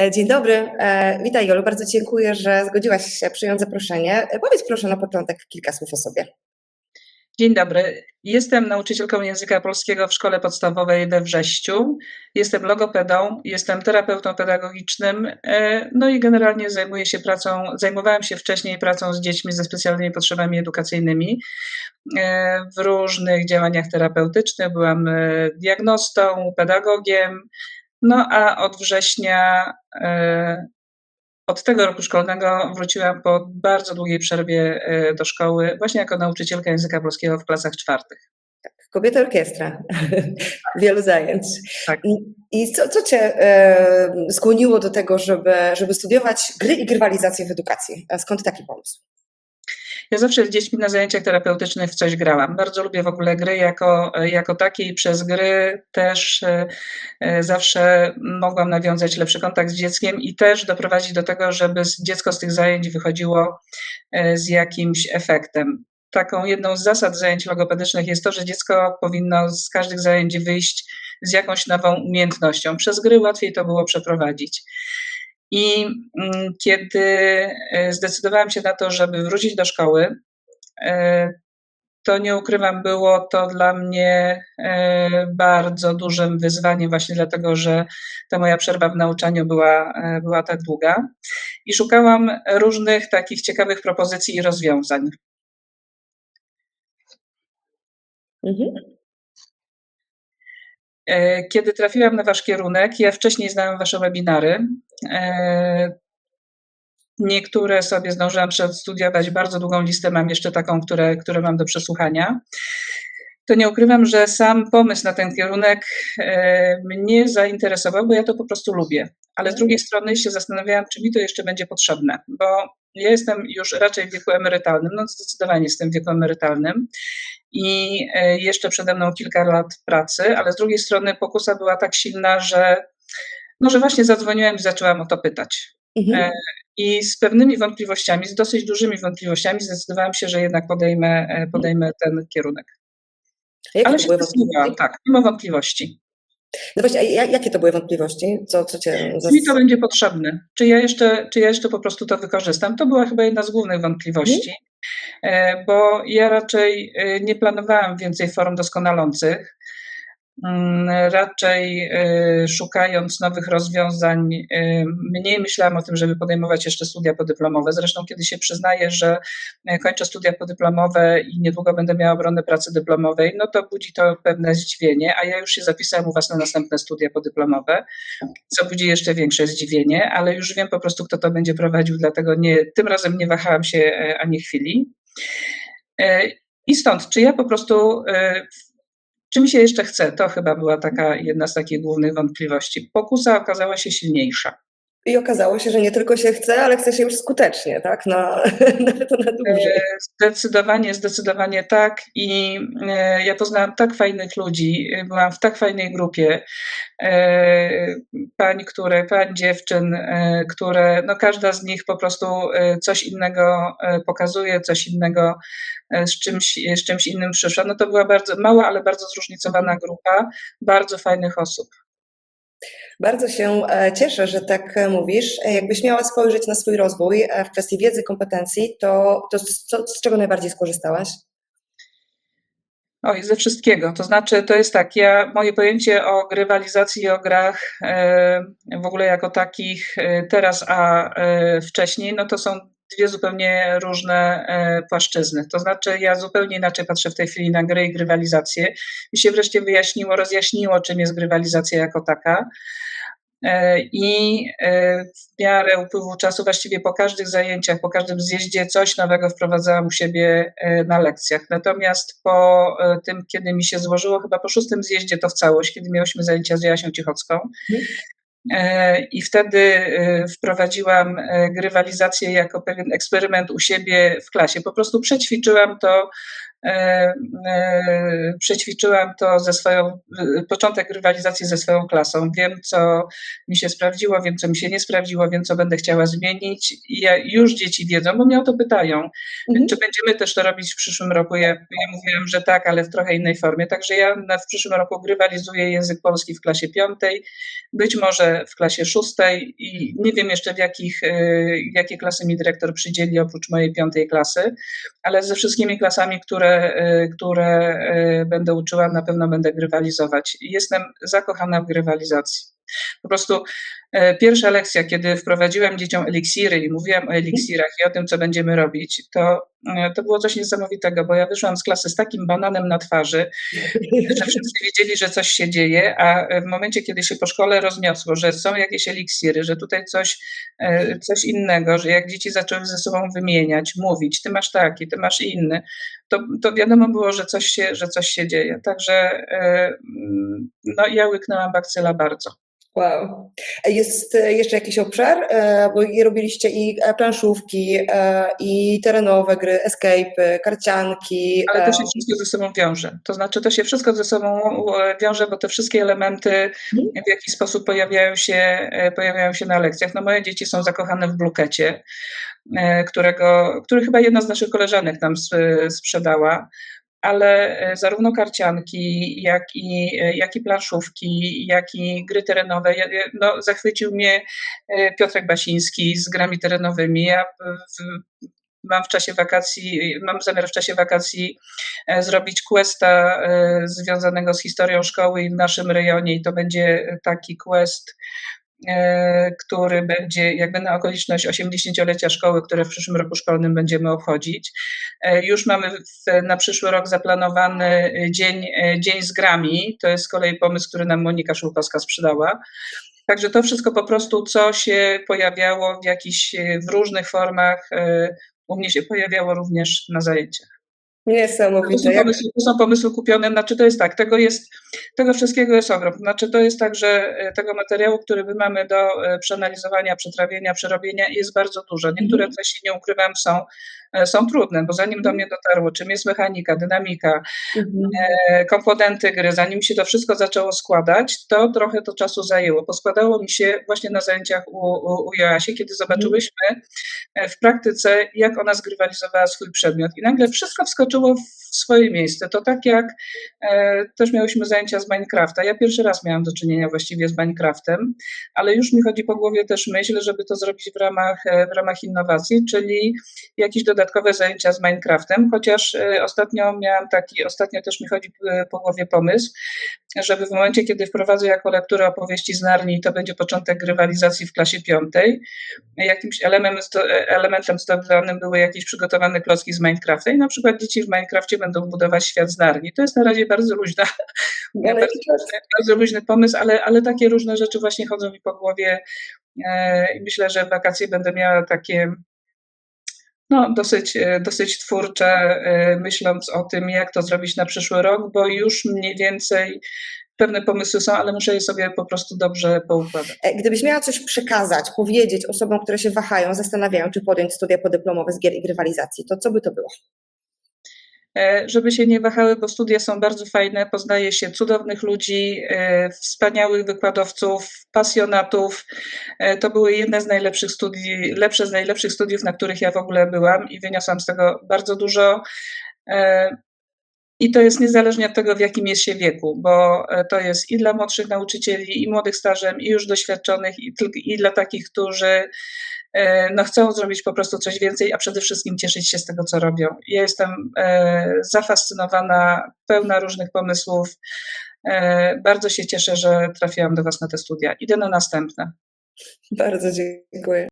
E, dzień dobry. E, witaj Jolu, bardzo dziękuję, że zgodziłaś się przyjąć zaproszenie. E, powiedz proszę na początek kilka słów o sobie. Dzień dobry. Jestem nauczycielką języka polskiego w szkole podstawowej we Wrześciu. Jestem logopedą, jestem terapeutą pedagogicznym, no i generalnie zajmuję się pracą, zajmowałam się wcześniej pracą z dziećmi ze specjalnymi potrzebami edukacyjnymi w różnych działaniach terapeutycznych. Byłam diagnostą, pedagogiem, no a od września, e, od tego roku szkolnego wróciłam po bardzo długiej przerwie e, do szkoły, właśnie jako nauczycielka języka polskiego w klasach czwartych. Tak, kobieta orkiestra, wielu zajęć. Tak. I co, co Cię e, skłoniło do tego, żeby, żeby studiować gry i grywalizację w edukacji? A skąd taki pomysł? Ja zawsze z dziećmi na zajęciach terapeutycznych w coś grałam. Bardzo lubię w ogóle gry jako, jako takie i przez gry też e, e, zawsze mogłam nawiązać lepszy kontakt z dzieckiem i też doprowadzić do tego, żeby dziecko z tych zajęć wychodziło e, z jakimś efektem. Taką jedną z zasad zajęć logopedycznych jest to, że dziecko powinno z każdych zajęć wyjść z jakąś nową umiejętnością. Przez gry łatwiej to było przeprowadzić. I mm, kiedy e, zdecydowałam się na to, żeby wrócić do szkoły, e, to nie ukrywam, było to dla mnie e, bardzo dużym wyzwaniem, właśnie dlatego, że ta moja przerwa w nauczaniu była, była tak długa. I szukałam różnych takich ciekawych propozycji i rozwiązań. Mhm. E, kiedy trafiłam na Wasz kierunek, ja wcześniej znałam Wasze webinary. E, niektóre sobie zdążyłam przedstudiować, bardzo długą listę mam jeszcze taką, które, które mam do przesłuchania. To nie ukrywam, że sam pomysł na ten kierunek e, mnie zainteresował, bo ja to po prostu lubię. Ale z drugiej strony się zastanawiałam, czy mi to jeszcze będzie potrzebne, bo ja jestem już raczej w wieku emerytalnym, no zdecydowanie jestem w wieku emerytalnym i e, jeszcze przede mną kilka lat pracy, ale z drugiej strony pokusa była tak silna, że, no, że właśnie zadzwoniłem i zaczęłam o to pytać. Mhm. E, I z pewnymi wątpliwościami, z dosyć dużymi wątpliwościami zdecydowałam się, że jednak podejmę, e, podejmę ten kierunek. Ale się zdecydowałam, tak, mimo wątpliwości. No właśnie, a jakie to były wątpliwości? Co, co cię zas... Mi to będzie potrzebne. Czy ja, jeszcze, czy ja jeszcze po prostu to wykorzystam? To była chyba jedna z głównych wątpliwości. Hmm? Bo ja raczej e, nie planowałam więcej form doskonalących. Mm, raczej y, szukając nowych rozwiązań, y, mniej myślałam o tym, żeby podejmować jeszcze studia podyplomowe. Zresztą, kiedy się przyznaję, że y, kończę studia podyplomowe i niedługo będę miała obronę pracy dyplomowej, no to budzi to pewne zdziwienie, a ja już się zapisałam u Was na następne studia podyplomowe, co budzi jeszcze większe zdziwienie, ale już wiem po prostu, kto to będzie prowadził, dlatego nie, tym razem nie wahałam się ani chwili. I stąd, czy ja po prostu czy mi się jeszcze chce? To chyba była taka jedna z takich głównych wątpliwości. Pokusa okazała się silniejsza. I okazało się, że nie tylko się chce, ale chce się już skutecznie, tak? Na, nawet na dłużej. E, zdecydowanie, zdecydowanie tak. I e, ja poznałam tak fajnych ludzi, byłam w tak fajnej grupie. E, pań, które, pań dziewczyn, które, no każda z nich po prostu coś innego pokazuje, coś innego z czymś, z czymś innym przyszła. No to była bardzo mała, ale bardzo zróżnicowana grupa bardzo fajnych osób. Bardzo się e, cieszę, że tak e, mówisz. E, jakbyś miała spojrzeć na swój rozwój w kwestii wiedzy, kompetencji, to, to z, z czego najbardziej skorzystałaś? Oj, ze wszystkiego. To znaczy, to jest tak, ja, moje pojęcie o grywalizacji i o grach w ogóle jako takich teraz, a wcześniej, no to są dwie zupełnie różne płaszczyzny. To znaczy, ja zupełnie inaczej patrzę w tej chwili na gry i grywalizację. Mi się wreszcie wyjaśniło, rozjaśniło, czym jest grywalizacja jako taka. E, I e, w miarę upływu czasu, właściwie po każdych zajęciach, po każdym zjeździe, coś nowego wprowadzałam u siebie e, na lekcjach. Natomiast po tym, kiedy mi się złożyło, chyba po szóstym zjeździe to w całość, kiedy miałyśmy zajęcia z Jasią Cichocką, i wtedy wprowadziłam grywalizację jako pewien eksperyment u siebie w klasie. Po prostu przećwiczyłam to e, e, przećwiczyłam to ze swoją, e, początek rywalizacji ze swoją klasą. Wiem, co mi się sprawdziło, wiem, co mi się nie sprawdziło, wiem, co będę chciała zmienić. I ja, już dzieci wiedzą, bo mnie o to pytają, Mhm. czy będziemy też to robić w przyszłym roku. Ja, ja mówiłam, że tak, ale w trochę innej formie. Także ja na, w przyszłym roku rywalizuję język polski w klasie piątej, być może w klasie szóstej i nie wiem jeszcze w jakich, e, jakie klasy mi dyrektor przydzieli oprócz mojej piątej klasy, ale ze wszystkimi klasami, które, e, które e, będę uczyła, na pewno będę grywalizować. Jestem zakochana w grywalizacji. Po prostu e, pierwsza lekcja, kiedy wprowadziłam dzieciom eliksiry i mówiłam o eliksirach i o tym, co będziemy robić, to, e, to było coś niesamowitego, bo ja wyszłam z klasy z takim bananem na twarzy, że wszyscy wiedzieli, że coś się dzieje, a w momencie, kiedy się po szkole rozniosło, że są jakieś eliksiry, że tutaj coś, e, coś innego, że jak dzieci zaczęły ze sobą wymieniać, mówić, ty masz taki, ty masz inny, to, to wiadomo było, że coś się, że coś się dzieje. Także e, no, ja łyknęłam bakcyla bardzo. Wow. Jest e, jeszcze jakiś obszar, e, bo robiliście i e, planszówki, i terenowe gry, escape, karcianki. Ale to się wszystko ze sobą wiąże. To znaczy, to się wszystko ze sobą wiąże, bo te wszystkie elementy w jakiś sposób pojawiają się, pojawiają się na lekcjach. No moje dzieci są zakochane w blukecie, którego, który chyba jedna z naszych koleżanek nam sprzedała. Ale e, zarówno karcianki, jak i, e, jak i planszówki, jak i gry terenowe. No, zachwycił mnie e, Piotrek Basiński z grami terenowymi. Ja w, mam w czasie wakacji, mam zamiar w czasie wakacji zrobić questa związanego z historią szkoły w naszym rejonie i to będzie taki quest, który będzie jakby na okoliczność 80-lecia szkoły, które w przyszłym roku szkolnym będziemy obchodzić. E, Już mamy w, na przyszły rok zaplanowany e, dzień, e, dzień z grami. To jest z kolei pomysł, który nam Monika Szulkowska sprzedała. Także to wszystko po prostu, co się pojawiało w jakichś, e, w różnych formach, e, u mnie się pojawiało również na zajęciach. To są, Niesamowite. Pomysły, to są pomysły kupione, znaczy to jest tak, tego jest, tego wszystkiego jest ogrom. Znaczy to jest tak, że e, tego materiału, który my mamy do e, przeanalizowania, przetrawienia, przerobienia jest bardzo dużo. Niektóre treści, nie ukrywam, są, są trudne, bo zanim do mnie dotarło, czym jest mechanika, dynamika, Mhm. e, komponenty gry, zanim się to wszystko zaczęło składać, to trochę to czasu zajęło. Poskładało mi się właśnie na zajęciach u, u, u Joasi, kiedy zobaczyłyśmy e, w praktyce, jak ona zgrywalizowała swój przedmiot. I nagle wszystko wskoczyło w swoje miejsce. To tak jak e, też miałyśmy zajęcia z Minecrafta. Ja pierwszy raz miałam do czynienia właściwie z Minecraftem, ale już mi chodzi po głowie też myśl, żeby to zrobić w ramach, e, w ramach innowacji, czyli jakieś dodatkowe zajęcia z Minecraftem, chociaż e, ostatnio miałam taki, ostatnio też mi chodzi e, po głowie pomysł, żeby w momencie, kiedy wprowadzę jako lekturę opowieści z Narni, to będzie początek rywalizacji w klasie piątej, jakimś elementem, elementem zdobywanym były jakieś przygotowane klocki z Minecrafta i na przykład dzieci w Minecrafcie będą budować świat z Narni. To jest na razie bardzo luźna, bardzo, luźny, bardzo luźny pomysł, ale, ale takie różne rzeczy właśnie chodzą mi po głowie e, i myślę, że w wakacje będę miała takie no, dosyć, e, dosyć twórcze, e, myśląc o tym, jak to zrobić na przyszły rok, bo już mniej więcej pewne pomysły są, ale muszę je sobie po prostu dobrze poukładać. E, Gdybyś miała coś przekazać, powiedzieć osobom, które się wahają, zastanawiają, czy podjąć studia podyplomowe z gier i grywalizacji, to co by to było? E, żeby się nie wahały, bo studia są bardzo fajne, poznaje się cudownych ludzi, e, wspaniałych wykładowców, pasjonatów. E, To były jedne z najlepszych studii, lepsze z najlepszych studiów, na których ja w ogóle byłam i wyniosłam z tego bardzo dużo. I to jest niezależnie od tego, w jakim jest się wieku, bo to jest i dla młodszych nauczycieli, i młodych stażem, i już doświadczonych, i, i dla takich, którzy no, chcą zrobić po prostu coś więcej, a przede wszystkim cieszyć się z tego, co robią. Ja jestem e, zafascynowana, pełna różnych pomysłów. E, bardzo się cieszę, że trafiłam do Was na te studia. Idę na następne. Bardzo dziękuję.